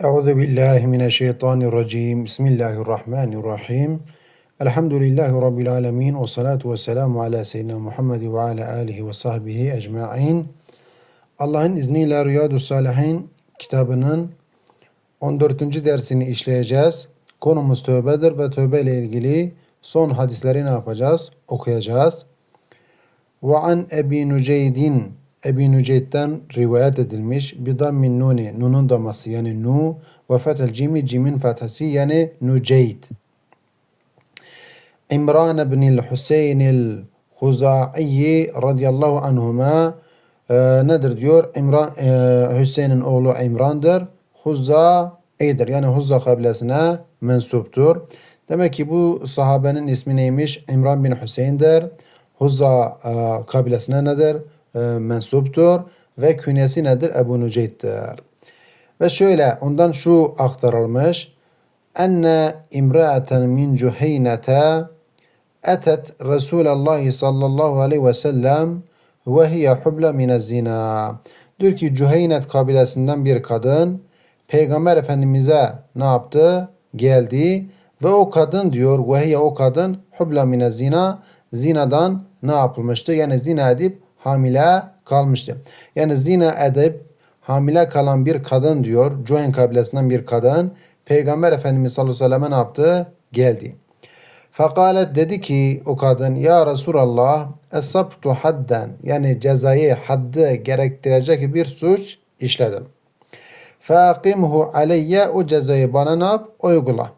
Euzu billahi mineşşeytanirracim. Bismillahirrahmanirrahim. Elhamdülillahi rabbil alamin ve salatu vesselamu ala seyyidina Muhammed ve ala alihi ve sahbihi ecmaîn. Allah'ın izniyle Riyadus Salihin kitabının 14. dersini işleyeceğiz. Konumuz tövbedir ve tövbe ile ilgili son hadisleri ne yapacağız? Okuyacağız. Ve an Ebi Nuceydin Ebi Nüceyd'den rivayet edilmiş. Bidammin nuni, nunun daması yani nu ve fetel cimi, cimin fethesi yani Nüceyd. İmran ibn Hüseyin el-Huzaiyi radıyallahu anhuma e, nedir diyor? İmran, e, Hüseyin'in oğlu İmran'dır. Huzai'dir. Yani Huzza kabilesine mensuptur. Demek ki bu sahabenin ismi neymiş? İmran bin Hüseyin'dir. Huzza e, kabilesine nedir? E, mensuptur ve künyesi nedir? Ebu Nuceyd'dir. Ve şöyle ondan şu aktarılmış. Enne imra'aten min Cuheynete etet Resulallah sallallahu aleyhi ve sellem ve hiye hubla mine zina. Diyor ki Cüheynet kabilesinden bir kadın Peygamber Efendimiz'e ne yaptı? Geldi ve o kadın diyor ve hiye o kadın hubla mine zina zinadan ne yapılmıştı? Yani zina edip hamile kalmıştı. Yani zina edip hamile kalan bir kadın diyor. Cuhen kabilesinden bir kadın. Peygamber Efendimiz sallallahu aleyhi ve selleme ne yaptı? Geldi. Fekalet dedi ki o kadın ya Resulallah esabtu hadden yani cezayı haddi gerektirecek bir suç işledim. Faqimhu aleyye o cezayı bana ne yap? Uygula.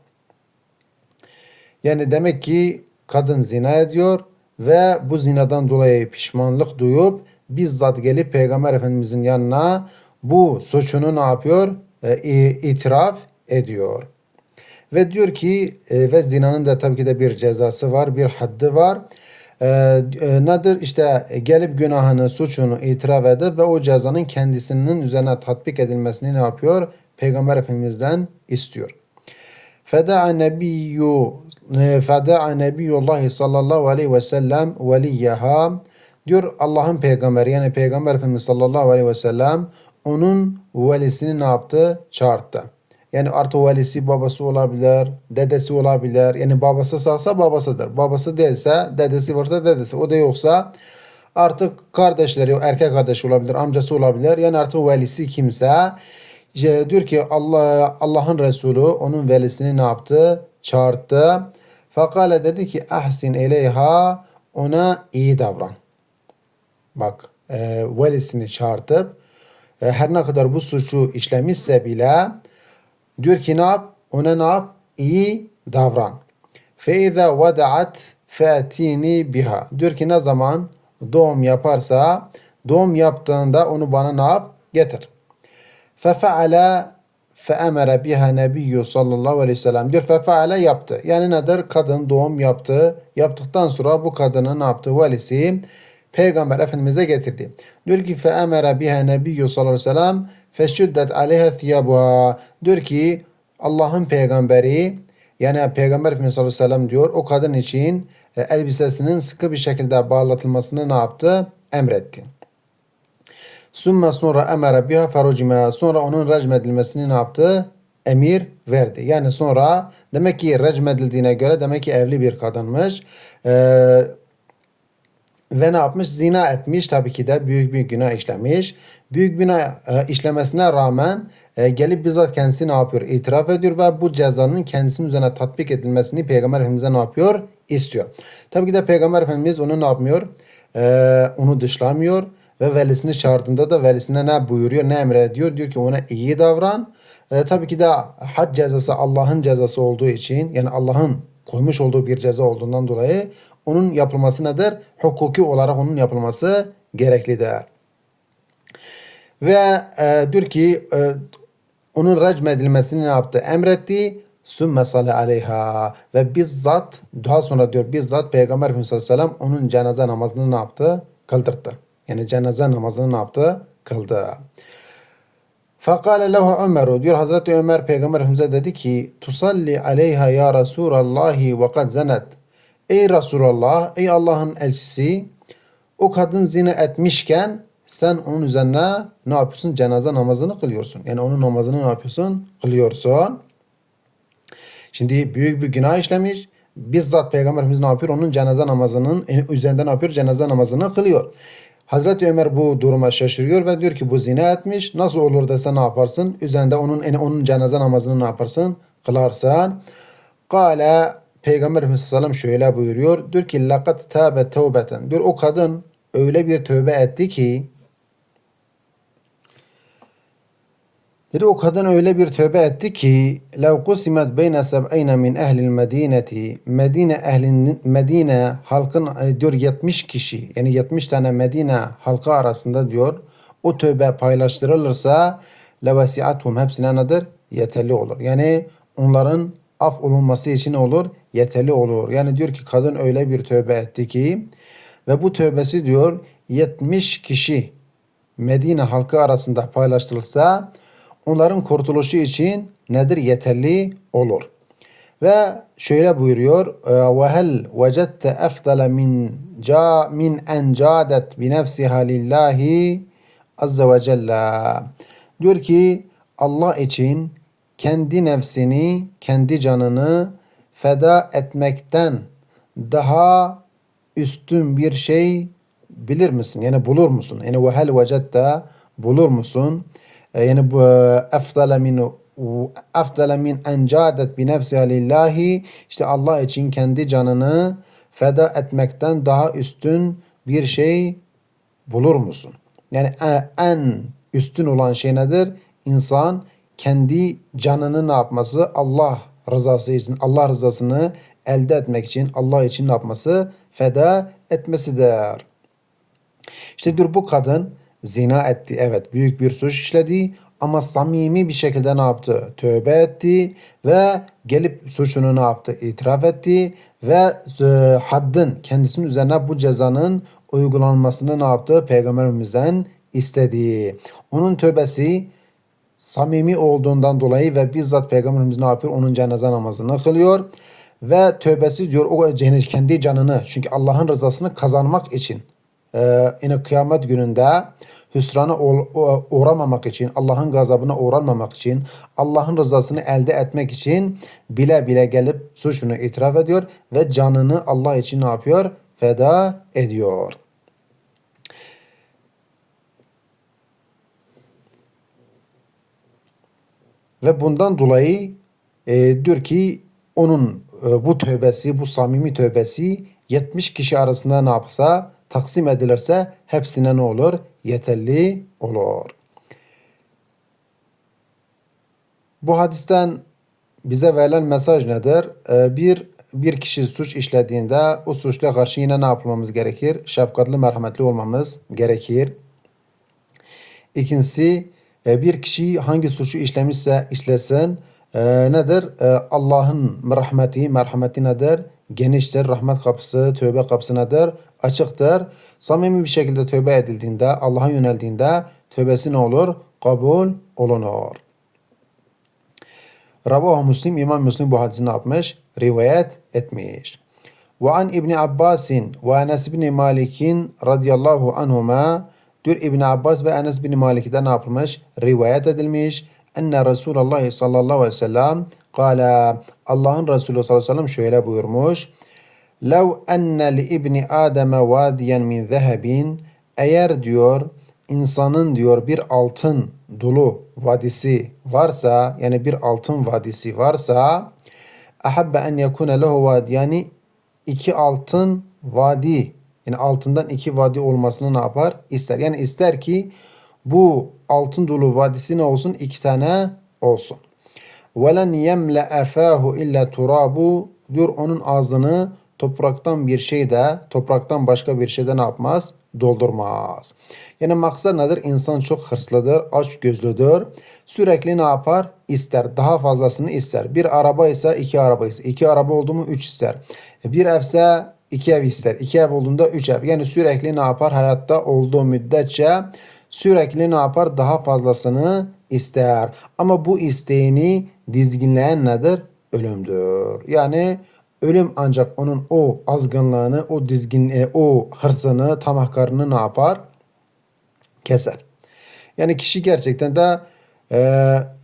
Yani demek ki kadın zina ediyor ve bu zinadan dolayı pişmanlık duyup bizzat gelip Peygamber Efendimizin yanına bu suçunu ne yapıyor? E, itiraf ediyor. Ve diyor ki e, ve zinanın da tabii ki de bir cezası var, bir haddi var. E, e, nedir? İşte gelip günahını, suçunu itiraf edip ve o cezanın kendisinin üzerine tatbik edilmesini ne yapıyor? Peygamber Efendimiz'den istiyor. Feda'a nebiyyu feda'a nebiyullah sallallahu aleyhi ve sellem veliyyaha diyor Allah'ın peygamberi yani Peygamber Efendimiz sallallahu aleyhi ve sellem onun velisini ne yaptı? Çağırdı. Yani artı velisi babası olabilir, dedesi olabilir. Yani babası sağsa babasıdır. Babası değilse, dedesi varsa dedesi. O da yoksa artık kardeşleri, erkek kardeş olabilir, amcası olabilir. Yani artık velisi kimse diyor ki Allah Allah'ın Resulü onun velisini ne yaptı? Çağırdı. Fakale dedi ki ahsin ileyha ona iyi davran. Bak e, velisini çağırtıp e, her ne kadar bu suçu işlemişse bile diyor ki ne yap? Ona ne yap? İyi davran. Fe izâ vada'at fetini biha. Diyor ki ne zaman doğum yaparsa doğum yaptığında onu bana ne yap? Getir. Fefeale feemere biha nebiyyü sallallahu aleyhi ve sellem diyor. Fefeale yaptı. Yani nedir? Kadın doğum yaptı. Yaptıktan sonra bu kadının ne yaptı? Valisi Peygamber Efendimiz'e getirdi. Diyor ki feemere biha nebiyyü sallallahu aleyhi ve sellem feşüddet aleyha thiyabuha. Diyor ki Allah'ın peygamberi yani Peygamber Efendimiz sallallahu aleyhi ve sellem diyor o kadın için e, elbisesinin sıkı bir şekilde bağlatılmasını ne yaptı? Emretti. Sümme sonra emere biha ferucime. Sonra onun recm edilmesini ne yaptı? Emir verdi. Yani sonra demek ki recm edildiğine göre demek ki evli bir kadınmış. Ee, ve ne yapmış? Zina etmiş. Tabii ki de büyük bir günah işlemiş. Büyük günah e, işlemesine rağmen e, gelip bizzat kendisi ne yapıyor? İtiraf ediyor ve bu cezanın kendisinin üzerine tatbik edilmesini Peygamber Efendimiz'e ne yapıyor? İstiyor. Tabii ki de Peygamber Efendimiz onu ne yapmıyor? E, onu dışlamıyor ve velisini çağırdığında da velisine ne buyuruyor, ne emrediyor? Diyor ki ona iyi davran. E, tabii ki de had cezası Allah'ın cezası olduğu için yani Allah'ın koymuş olduğu bir ceza olduğundan dolayı onun yapılması nedir? Hukuki olarak onun yapılması gereklidir. Ve e, diyor ki e, onun recm edilmesini ne yaptı? Emretti. Sümme salli aleyha ve bizzat daha sonra diyor bizzat Peygamber Efendimiz sallallahu onun cenaze namazını ne yaptı? Kıldırdı. Yani cenaze namazını ne yaptı? Kıldı. Fakale lehu Ömer diyor Hazreti Ömer Peygamber Efendimiz'e dedi ki tusalli aleyha ya Resulallahi ve kad zenet. Ey Resulallah, ey Allah'ın elçisi o kadın zina etmişken sen onun üzerine ne yapıyorsun? Cenaze namazını kılıyorsun. Yani onun namazını ne yapıyorsun? Kılıyorsun. Şimdi büyük bir günah işlemiş. Bizzat Peygamberimiz ne yapıyor? Onun cenaze namazının üzerinde ne yapıyor? Cenaze namazını kılıyor. Hazreti Ömer bu duruma şaşırıyor ve diyor ki bu zina etmiş. Nasıl olur dese ne yaparsın? Üzerinde onun yani onun cenaze namazını ne yaparsın? Kılarsan. Kale Peygamberimiz sallallahu aleyhi ve sellem şöyle buyuruyor. Diyor ki lakat tabe tevbeten. Diyor o kadın öyle bir tövbe etti ki Dedi o kadın öyle bir tövbe etti ki lev kusimet beyne seb'ine min ehlil medineti Medine ehlinin Medine halkın e, diyor 70 kişi yani 70 tane Medine halkı arasında diyor o tövbe paylaştırılırsa levasiathum hepsine nedir? Yeterli olur. Yani onların af olunması için olur? Yeterli olur. Yani diyor ki kadın öyle bir tövbe etti ki ve bu tövbesi diyor 70 kişi Medine halkı arasında paylaştırılsa onların kurtuluşu için nedir yeterli olur. Ve şöyle buyuruyor ve hel vecette efdale min ca min en cadet bi nefsiha lillahi azze ve celle. Diyor ki Allah için kendi nefsini, kendi canını feda etmekten daha üstün bir şey bilir misin? Yani bulur musun? Yani ve hel vecette bulur musun? Yani bu efdale min efdale min en cadet bi nefsiha lillahi işte Allah için kendi canını feda etmekten daha üstün bir şey bulur musun? Yani en üstün olan şey nedir? İnsan kendi canını ne yapması? Allah rızası için, Allah rızasını elde etmek için, Allah için ne yapması? Feda etmesidir. İşte diyor bu kadın zina etti. Evet büyük bir suç işledi ama samimi bir şekilde ne yaptı? Tövbe etti ve gelip suçunu ne yaptı? İtiraf etti ve e, haddin kendisinin üzerine bu cezanın uygulanmasını ne yaptı? Peygamberimizden istedi. Onun tövbesi samimi olduğundan dolayı ve bizzat Peygamberimiz ne yapıyor? Onun cenaze namazını kılıyor. Ve tövbesi diyor o kendi canını çünkü Allah'ın rızasını kazanmak için e, yine kıyamet gününde hüsrana uğramamak için, Allah'ın gazabına uğranmamak için, Allah'ın rızasını elde etmek için bile bile gelip suçunu itiraf ediyor ve canını Allah için ne yapıyor? Feda ediyor. Ve bundan dolayı e, diyor ki onun e, bu tövbesi, bu samimi tövbesi 70 kişi arasında ne yapsa taksim edilirse hepsine ne olur? Yeterli olur. Bu hadisten bize verilen mesaj nedir? Ee, bir bir kişi suç işlediğinde o suçla karşı yine ne yapmamız gerekir? Şefkatli, merhametli olmamız gerekir. İkincisi e, bir kişi hangi suçu işlemişse işlesin e, nedir? E, Allah'ın rahmeti, merhameti nedir? Geniştir. Rahmet kapısı, tövbe kapısı nedir? Açıktır. Samimi bir şekilde tövbe edildiğinde, Allah'a yöneldiğinde tövbesi ne olur? Kabul olunur. Ravahu Müslim, İmam Müslim bu hadisi ne yapmış? Rivayet etmiş. Ve an İbni Abbasin ve Enes bin Malik'in radıyallahu anhuma diyor İbni Abbas ve Enes bin Malik'den ne yapılmış? Rivayet edilmiş enne Resulullah sallallahu aleyhi ve sellem kâle Allah'ın Resulü sallallahu aleyhi ve sellem şöyle buyurmuş. Lev enne li ibni Adem'e vadiyen min zehebin eğer diyor insanın diyor bir altın dolu vadisi varsa yani bir altın vadisi varsa ahabbe en yekune lehu vadiyani iki altın vadi yani altından iki vadi olmasını ne yapar? İster. Yani ister ki bu altın dolu vadisi ne olsun? İki tane olsun. وَلَنْ يَمْلَ اَفَاهُ illa turabu diyor onun ağzını topraktan bir şey de topraktan başka bir şeyde ne yapmaz? Doldurmaz. Yani maksat nedir? İnsan çok hırslıdır, aç gözlüdür. Sürekli ne yapar? İster. Daha fazlasını ister. Bir araba ise iki araba ister. İki araba oldu mu üç ister. Bir evse iki ev ister. İki ev olduğunda üç ev. Yani sürekli ne yapar? Hayatta olduğu müddetçe sürekli ne yapar? Daha fazlasını ister. Ama bu isteğini dizginleyen nedir? Ölümdür. Yani ölüm ancak onun o azgınlığını, o dizgin, o hırsını, tamahkarını ne yapar? keser. Yani kişi gerçekten de e,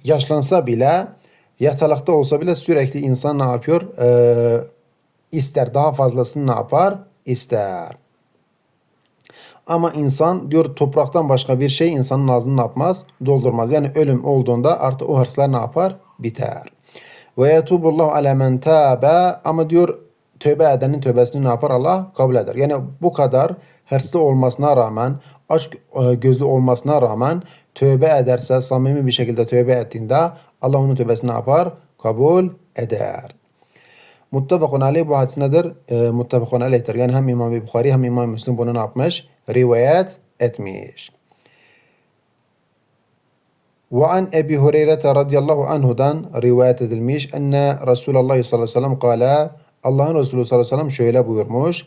yaşlansa bile yatalakta olsa bile sürekli insan ne yapıyor? E, ister daha fazlasını ne yapar? İster. Ama insan diyor topraktan başka bir şey insanın ağzını ne yapmaz? Doldurmaz. Yani ölüm olduğunda artık o hırslar ne yapar? Biter. Ve yetubullahu ala men tabe ama diyor tövbe edenin tövbesini ne yapar? Allah kabul eder. Yani bu kadar hırslı olmasına rağmen, aç e, gözlü olmasına rağmen tövbe ederse, samimi bir şekilde tövbe ettiğinde Allah onun tövbesini ne yapar? Kabul eder. Muttafakun aleyh bu hadis nedir? E, muttafakun aleyhtir. Yani hem İmam Bukhari hem İmam Müslim bunu ne yapmış? Rivayet etmiş. Ve an Ebi Hureyre radıyallahu anhudan rivayet edilmiş. Enne Resulullah sallallahu aleyhi ve sellem kala Allah'ın Resulü sallallahu aleyhi ve sellem şöyle buyurmuş.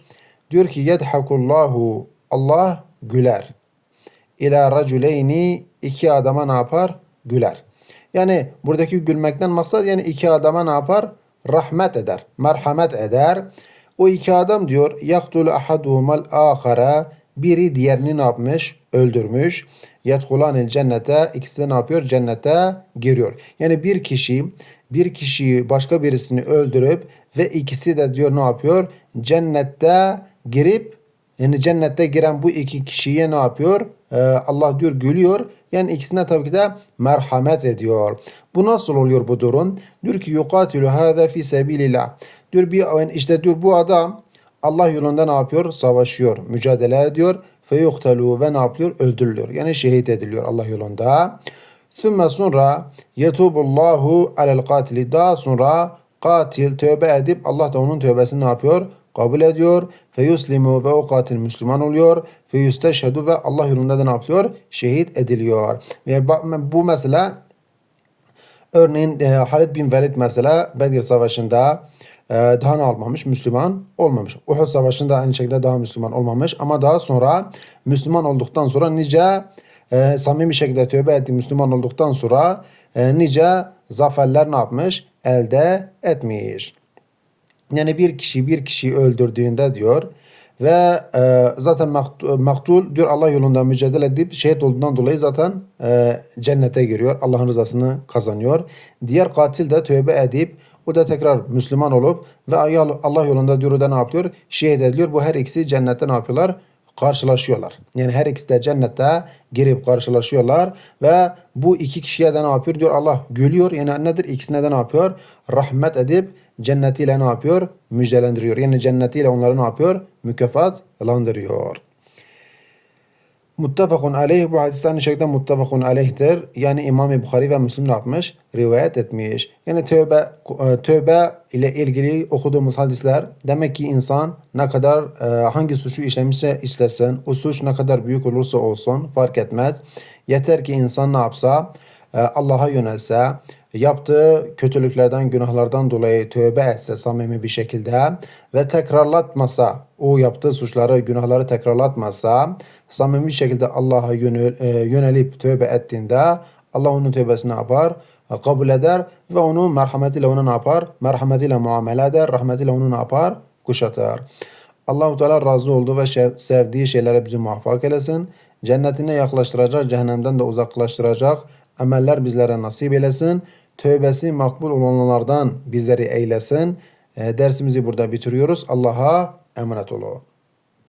Diyor ki yedhakullahu Allah güler. İla raculeyni iki adama ne yapar? Güler. Yani buradaki gülmekten maksat yani iki adama ne yapar? Rahmet eder, merhamet eder. O iki adam diyor yaktulu ahaduhumal ahara biri diğerini ne yapmış? Öldürmüş. Yedhulanil cennete ikisi de ne yapıyor? Cennete giriyor. Yani bir kişi bir kişiyi başka birisini öldürüp ve ikisi de diyor ne yapıyor? Cennette girip yani cennette giren bu iki kişiye ne yapıyor? Ee, Allah diyor gülüyor. Yani ikisine tabii ki de merhamet ediyor. Bu nasıl oluyor bu durum? Diyor ki yukatilu hâzâ fi sebilillah. Diyor bir işte diyor bu adam Allah yolunda ne yapıyor? Savaşıyor, mücadele ediyor. Feyuktelu ve ne yapıyor? Öldürülüyor. Yani şehit ediliyor Allah yolunda. Sümme sonra yetubullahu alel katili. Daha sonra katil tövbe edip Allah da onun tövbesini ne yapıyor? Kabul ediyor. Feyuslimu ve o katil Müslüman oluyor. Feyusteşhedü ve Allah yolunda da ne yapıyor? Şehit ediliyor. Yani bu mesela örneğin e, Halid bin Velid mesela Bedir Savaşı'nda e, daha ne olmamış? Müslüman olmamış. Uhud Savaşı'nda aynı şekilde daha Müslüman olmamış. Ama daha sonra Müslüman olduktan sonra nice e, samimi şekilde tövbe etti Müslüman olduktan sonra e, nice zaferler ne yapmış? Elde etmiş. Yani bir kişi bir kişiyi öldürdüğünde diyor ve e, zaten maktul diyor Allah yolunda mücadele edip şehit olduğundan dolayı zaten e, cennete giriyor. Allah'ın rızasını kazanıyor. Diğer katil de tövbe edip o da tekrar Müslüman olup ve Allah yolunda diyor da ne yapıyor? Şehit ediliyor. Bu her ikisi cennette ne yapıyorlar? Karşılaşıyorlar. Yani her ikisi de cennette girip karşılaşıyorlar ve bu iki kişiye de ne yapıyor? Diyor Allah gülüyor. Yani nedir? İkisine de ne yapıyor? Rahmet edip cennetiyle ne yapıyor? Müjdelendiriyor. Yani cennetiyle onları ne yapıyor? Mükafatlandırıyor. Muttefakun aleyh bu hadis aynı şekilde muttefakun aleyhtir. Yani İmam Bukhari ve Müslim ne yapmış? Rivayet etmiş. Yani tövbe e, tövbe ile ilgili okuduğumuz hadisler demek ki insan ne kadar e, hangi suçu işlemişse istesin, o suç ne kadar büyük olursa olsun fark etmez. Yeter ki insan ne yapsa? E, Allah'a yönelse, yaptığı kötülüklerden, günahlardan dolayı tövbe etse samimi bir şekilde ve tekrarlatmasa, o yaptığı suçları, günahları tekrarlatmasa, samimi bir şekilde Allah'a e, yönelip tövbe ettiğinde Allah onun tövbesini yapar? Kabul eder ve onu merhametiyle ona ne yapar? Merhametiyle muamele eder, rahmetiyle onu ne yapar? Kuşatır. Allahu Teala razı oldu ve sevdiği şeylere bizi muvaffak eylesin. Cennetine yaklaştıracak, cehennemden de uzaklaştıracak emeller bizlere nasip eylesin. Tövbesi makbul olanlardan bizleri eylesin. E, dersimizi burada bitiriyoruz. Allah'a emanet olun.